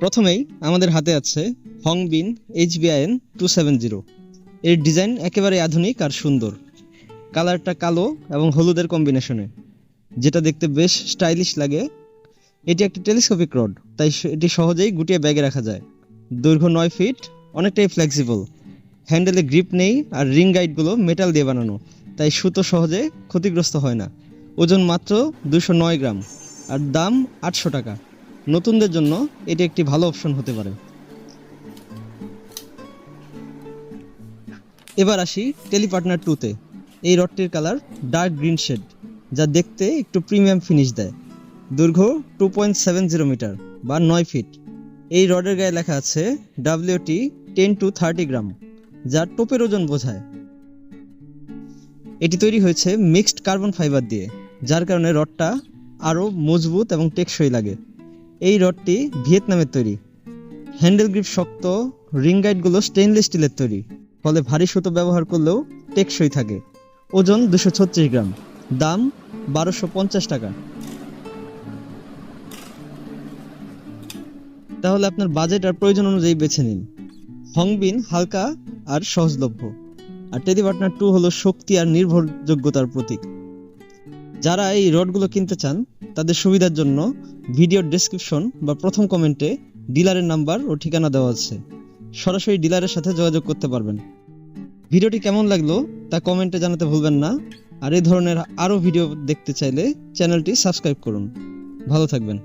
প্রথমেই আমাদের হাতে আছে Hongbin HBIN two seven zero. এর ডিজাইন একেবারে আধুনিক আর সুন্দর। কালারটা কালো এবং হলুদের কম্বিনেশনে, যেটা দেখতে বেশ স্টাইলিশ লাগে। এটি একটি টেলিস্কোপিক রড, তাই এটি সহজেই গুটিয়ে ব্যাগে রাখা যায়। দৈর্ঘ্য নয় ফিট, অনেকটাই ফ্লেক্সিবল হ্যান্ডেলে গ্রিপ নেই আর রিং গাইডগুলো মেটাল দিয়ে বানানো, তাই সুতো সহজে ক্ষতিগ্রস্ত হয় না। ওজন মাত্র দুশো নয় গ্রাম, আর দাম আটশো টাকা। নতুনদের জন্য এটি একটি ভালো অপশন হতে পারে। এবার আসি টেলিপার্টনার টুতে এই রডটির কালার ডার্ক গ্রিন শেড যা দেখতে একটু প্রিমিয়াম ফিনিশ দেয়। দৈর্ঘ্য two point seven zero metre বা নয় ফিট এই রডের গায়ে লেখা আছে WT ten to thirty gram যা টোপের ওজন বোঝায়। এটি তৈরি হয়েছে মিক্সড কার্বন ফাইবার দিয়ে, যার কারণে রডটা আরও মজবুত এবং টেকসই লাগে। এই রডটি ভিয়েতনামের তৈরি। হ্যান্ডেল গ্রিপ শক্ত, রিং গাইডগুলো স্টেনলেস স্টিলের তৈরি। ফলে ভারী সুতো ব্যবহার করলেও টেকসই থাকে। ওজন দুশো ছত্রিশ গ্রাম। দাম বারোশো পঞ্চাশ টাকা। তাহলে আপনার বাজেট আর প্রয়োজন অনুযায়ী বেছে নিন। হংবিন হালকা আর সহজলভ্য। আর টেডি পার্টনার টু হলো শক্তি আর নির্ভরযোগ্যতার প্রতীক। যারা এই রডগুলো কিনতে চান, তাদের সুবিধার জন্য ভিডিওর ডেসক্রিপশন বা প্রথম কমেন্টে ডিলারের নাম্বার ও ঠিকানা দেওয়া আছে। সরাসরি ডিলারের সাথে যোগাযোগ করতে পারবেন। ভিডিওটি কেমন লাগল তা কমেন্টে জানাতে ভুলবেন না। আর এই ধরনের আরও ভিডিও দেখতে চাইলে চ্যানেলটি সাবস্ক্রাইব করুন। ভালো থাকবেন।